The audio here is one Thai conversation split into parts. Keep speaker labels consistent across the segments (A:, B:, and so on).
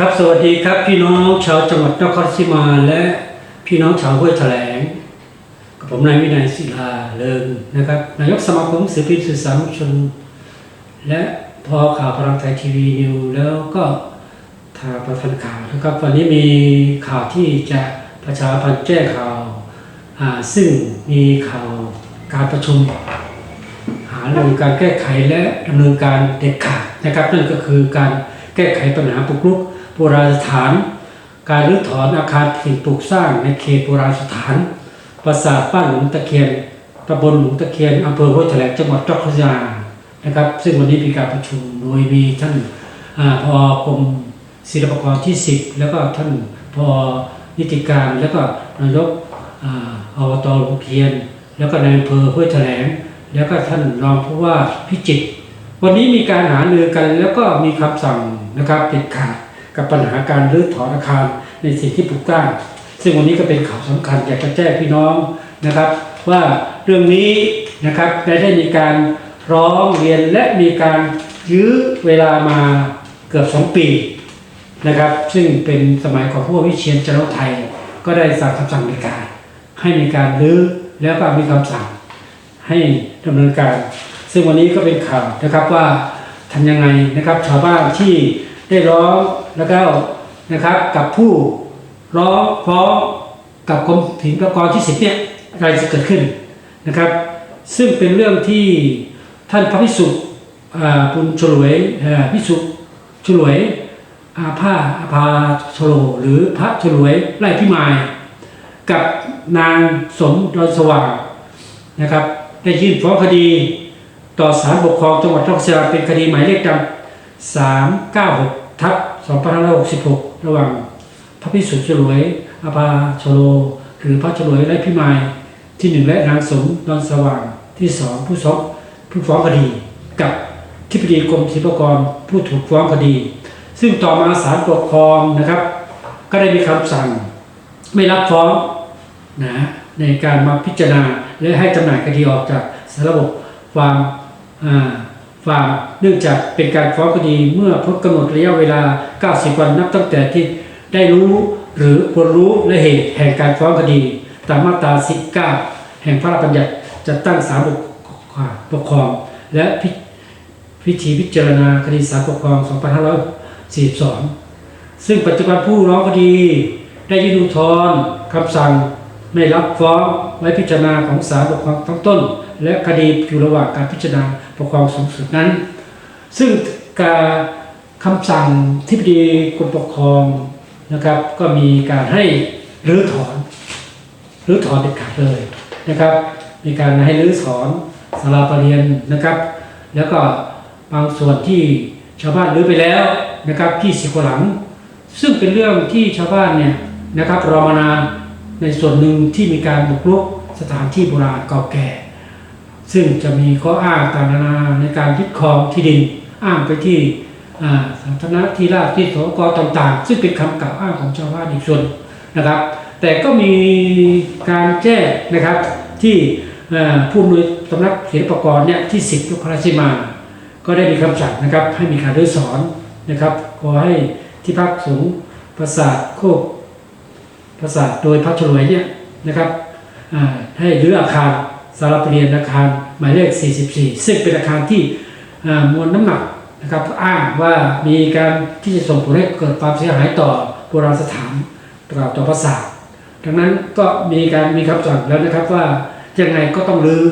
A: ครับสวัสดีครับพี่น้องชาวจังหวัดนครราชสีมาและพี่น้องชาวห้วยแถลงกับผมนายวินัยศิลาเลิงนะครับนายกสมาคมศิลปินสื่อสารมวลชน และพอข่าวพลังไทยทีวีนิวแล้วก็ทางประธานข่าวนะครับวันนี้มีข่าวที่จะประชาพันธ์แจ้งข่าวซึ่งมีข่าวการประชุม หาเรื่องการแก้ไขและดำเนินการเด็ดขาดนะครับนั่นก็คือการแก้ไขปัญหาปุกรุก โบราณสถาน การรื้อถอนอาคารสิ่งปลูกสร้างในเขตโบราณสถาน ปราสาทบ้านหลวงตะเคียนตำบลหลวงตะเคียนอำเภอห้วยแถลงจังหวัดจักรยานนะครับ ซึ่งวันนี้มีการประชุมโดยมีท่านอพอกรมศิลปากรที่ 10 แล้วก็ท่านพอนิติการแล้วก็นายกอ่าอบตหลวงเพียน แล้วก็นายอำเภอห้วยแถลง แล้วก็ท่านรองผู้ว่าพิจิตรวันนี้มีการหารือกันแล้วก็มีคำสั่งนะครับเด็ดขาด กับปัญหาการรื้อถอนอาคารในสิ่งที่ปลูกสร้าง ซึ่งวันนี้ก็เป็นข่าวสำคัญอยากจะแจ้งพี่น้องนะครับ ว่าเรื่องนี้นะครับได้ได้มีการร้องเรียนและมีการยื้อเวลามาเกือบสองปีนะครับ ซึ่งเป็นสมัยของผู้วิเชียนจันทร์ไทย ก็ได้สั่งคำสั่งในการให้มีการรื้อแล้วก็มีคำสั่งให้ดำเนินการ ซึ่งวันนี้ก็เป็นข่าวนะครับว่าทำยังไงนะครับชาวบ้านที่ ได้ร้องแล้วก็นะครับกับผู้ร้องฟ้องกับกรมศิลปากรที่สิบเนี่ยอะไรจะเกิดขึ้นนะครับ ซึ่งเป็นเรื่องที่ท่านพระพิสุอ่าปุญฉลวยอ่อพิสุฉลวยอาภาอาภาชโลหรือพระฉลวยไร่พิมายกับนางสมดอนสว่างนะครับได้ยื่นฟ้องคดี ต่อศาลปกครองจังหวัดนครศรีธรรมราชเป็นคดีหมายเลขจำ 396ทับ2566 ระหว่างพระพิสุทธิ์ฉลวยอาภาชโล หรือพระฉลวยไร้พิมายที่หนึ่งและนางสมดอนสว่างที่สองผู้สองผู้ฟ้องคดี กับที่ปดีกรมศิลปากรผู้ถูกฟ้องคดี ซึ่งต่อมาศาลปกครองนะครับ ก็ได้มีคำสั่งไม่รับฟ้องนะในการมาพิจารณาและให้จำหน่ายคดีออกจากสระบบฟามอ่า ฟามเนื่องจากเป็นการฟ้องคดีเมื่อพ้นกำหนดระยะเวลา 90 วันนับตั้งแต่ที่ได้รู้หรือควรรู้และเหตุแห่งการฟ้องคดี ตามมาตรา 19 แห่งพระราชบัญญัติจัดตั้งศาลปกครอง และพิพิธีพิจารณาคดีศาลปกครอง 2542 ซึ่งปัจจุบันผู้ร้องคดี ได้ยื่นอุทธรณ์คำสั่งไม่รับฟ้องไว้พิจารณาของศาลปกครองทั้งต้น และคดีอยู่ระหว่างการพิจารณาปกครองสูงสุดนั้น ซึ่งการคำสั่งที่ปดีกรมปกครองนะครับ ก็มีการให้รื้อถอนรื้อถอนเด็ดขาดเลยนะครับ มีการให้รื้อถอนศาลาประเรียนนะครับ แล้วก็บางส่วนที่ชาวบ้านรื้อไปแล้วนะครับที่สิบกว่าหลัง ซึ่งเป็นเรื่องที่ชาวบ้านเนี่ยนะครับรอมานานในส่วนหนึ่งที่มีการบุกรุกสถานที่โบราณเก่าแก่ ซึ่งจะมีข้ออ้างต่างๆนานาในการยึดครองที่ดินอ้างไปที่สาธารณะที่ราชที่สกต่าง ๆ ซึ่งเป็นคำกล่าวอ้างของชาวบ้านอีกส่วนนะครับ แต่ก็มีการแจ้งนะครับที่ผู้อำนวยสำนักศิลปากรเนี่ยที่สิบยกพระราชมา ก็ได้มีคำสั่งนะครับให้มีการรื้อถอนนะครับขอให้ที่พักสูงปราสาทโคกปราสาทโดยพระฉลวยเนี่ยนะครับให้รื้ออาคาร สารปเรียนอาคารหมายเลข 44 ซึ่งเป็นอาคารที่มวลน้ำหนักนะครับอ้างว่ามีการที่จะส่งผลให้เกิดความเสียหายต่อโบราณสถานต่อต่อปราสาทดังนั้นก็มีการมีคำสั่งแล้วนะครับว่ายังไงก็ต้องรื้อ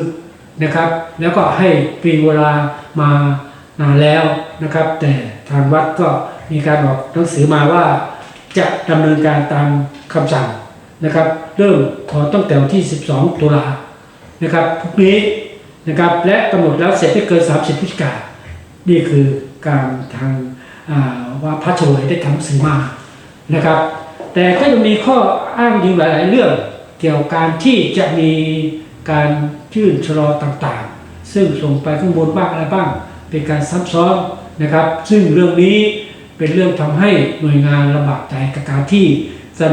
A: นะครับ แล้วก็ให้ปีเวลามานานแล้วนะครับ แต่ทางวัดก็มีการออกหนังสือมาว่าจะดำเนินการตามคำสั่งนะครับ เริ่มถอนตั้งแต่วันที่ 12 ตุลา นะครับพรุ่งนี้นะครับและกำหนดแล้วเสร็จไม่เกิน 30พฤศจิกายนนี่คือการทางาว่าพระโชยได้ทำสือมานะครับ แต่ก็ยังมีข้ออ้างอยู่หลาย ๆ เรื่องเกี่ยวกับการที่จะมีการยื่นชะลอต่างๆ ซึ่งส่งไปข้างบนบ้างอะไรบ้าง เป็นการซับซ้อนนะครับ ซึ่งเรื่องนี้เป็นเรื่องทำให้หน่วยงานลำบากใจกับการที่จะ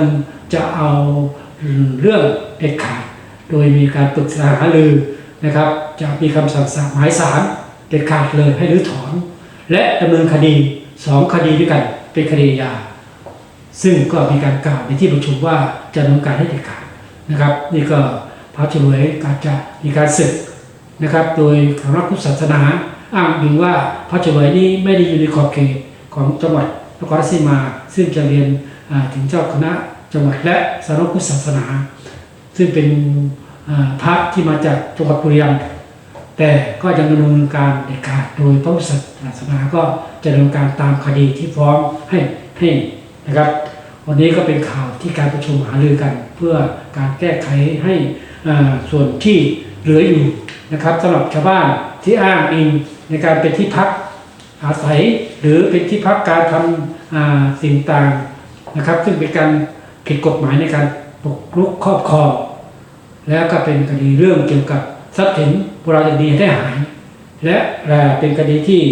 A: จะเอาเรื่องเด็ดขาด โดยมีการปรึกษาหารือนะครับ จะมีคำสั่งสาหมายสารเด็ดขาดเลยให้รื้อถอน และดำเนินคดีสองคดีด้วยกันเป็นคดียา ซึ่งก็มีการกล่าวในที่ประชุมว่าจะดำเนินการให้เด็ดขาดนะครับ นี่ก็พระเฉลยการจะมีการศึกนะครับ โดยสำนักพุทธศาสนาอ้างอิงว่าพระเฉลยนี้ไม่ได้อยู่ในขอบเขตของจังหวัดนครราชสีมา ซึ่งจะเรียนถึงเจ้าคณะจังหวัดและสำนักพุทธศาสนา ซึ่งเป็นพระที่มาจากจังหวัดบุรีรัมย์แต่ก็ยังดำเนินการเด็ดขาดโดยพระพุทธศาสนาก็จะดำเนินการตามคดีที่ฟ้องให้ให้นะครับ วันนี้ก็เป็นข่าวที่การประชุมหารือกัน เพื่อการแก้ไขให้ส่วนที่เหลืออยู่นะครับสำหรับชาวบ้านที่อ้างอิงในการเป็นที่พักอาศัย หรือเป็นที่พักการทำสิ่งต่างนะครับ ซึ่งเป็นการผิดกฎหมายในการ ปกรุกครอบครองแล้วก็เป็นคดีเรื่องเกี่ยวกับทรัพย์สินโบราณคดีได้หาย และอ่าเป็นคดีที่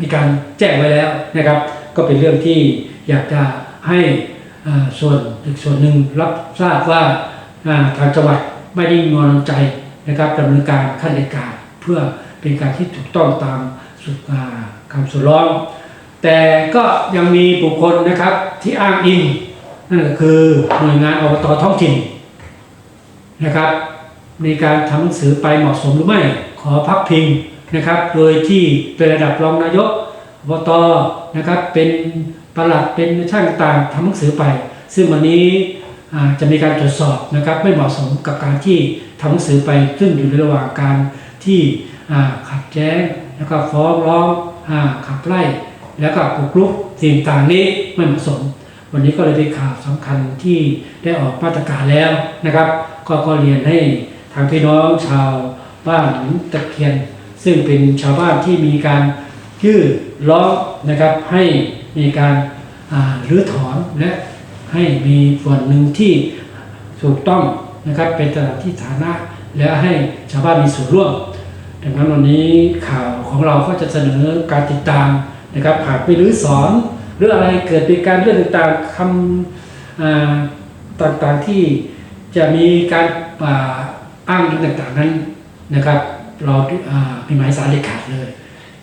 A: มีการแจ้งไว้แล้วนะครับ ก็เป็นเรื่องที่อยากจะให้ส่วนอีกส่วนหนึ่งรับทราบว่าทางจังหวัดไม่ได้งอนใจนะครับดำเนินการขั้นเด็ดขาดเพื่อเป็นการที่ถูกต้องตามสุดอ่าคำสุร้อง แต่ก็ยังมีบุคคลนะครับที่อ้างอิง นั่นก็คือหน่วยงานอบตท้องถิ่นนะครับ ในการทำหนังสือไปเหมาะสมหรือไม่ขอพักพิงนะครับ โดยที่เป็นระดับรองนายกอบตนะครับเป็นประหลัดเป็นช่างต่างทำหนังสือไป ซึ่งวันนี้จะมีการตรวจสอบนะครับไม่เหมาะสมกับการที่ทำหนังสือไปซึ่งอยู่ในระหว่างการที่ขัดแย้งแล้วก็ฟ้องร้องอขับไล่แล้วก็ปลุกรุกสิ่งต่างนี้ไม่เหมาะสม วันนี้ก็เลยเป็นข่าวสำคัญที่ได้ออกมาตรการแล้วนะครับ ก็ก็เรียนให้ทางพี่น้องชาวบ้านหนองตะเคียน ซึ่งเป็นชาวบ้านที่มีการยื่นร้อนะครับให้มีการรื้อถอนและให้มีส่วนหนึ่งที่ถูกต้องนะครับเป็นสถานที่ฐานะและให้ชาวบ้านมีส่วนร่วม ดังนั้นวันนี้ข่าวของเราก็จะเสนอการติดตามนะครับหากไปรื้อสอน หรืออะไรเกิดเป็นการเรื่องต่างๆคำต่างๆที่จะมีการอ้างอิงต่างๆนั้นนะครับเรามีหมายสารเด็ดขาดเลย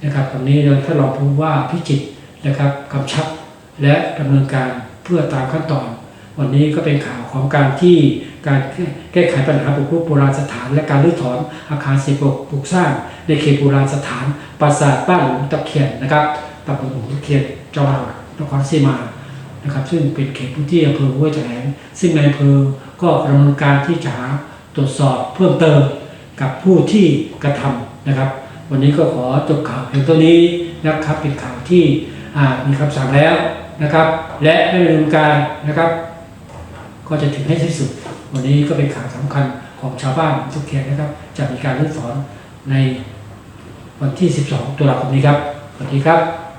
A: นะครับตรงนี้เราถ้าเราพบว่าพิจิตนะครับกำชับและดำเนินการเพื่อตามขั้นตอน วันนี้ก็เป็นข่าวของการที่การแก้ไขปัญหาบุกรุกโบราณสถาน และการรื้อถอนอาคารศิลปปลูกสร้าง ในเขตโบราณสถานปราสาทบ้านหลวงตะเคียนนะครับตำบลหลวงตะเคียนจังหวัด นครราชสีมานะครับ ซึ่งเป็นเขตพื้นที่อำเภอห้วยแถลงซึ่งในอำเภอก็ดำเนินการที่จะหาตรวจสอบเพิ่มเติมกับผู้ที่กระทำนะครับ วันนี้ก็ขอจบข่าวเพียงเท่านี้นะครับเป็นข่าวที่มีคำสั่งแล้วนะครับ และได้ดำเนินการนะครับ ก็จะถึงให้ที่สุด วันนี้ก็เป็นข่าวสำคัญของชาวบ้านทุกเขตนะครับ จะมีการรื้อถอนในวันที่ 12 ตุลาคมนี้ครับ สวัสดีครับ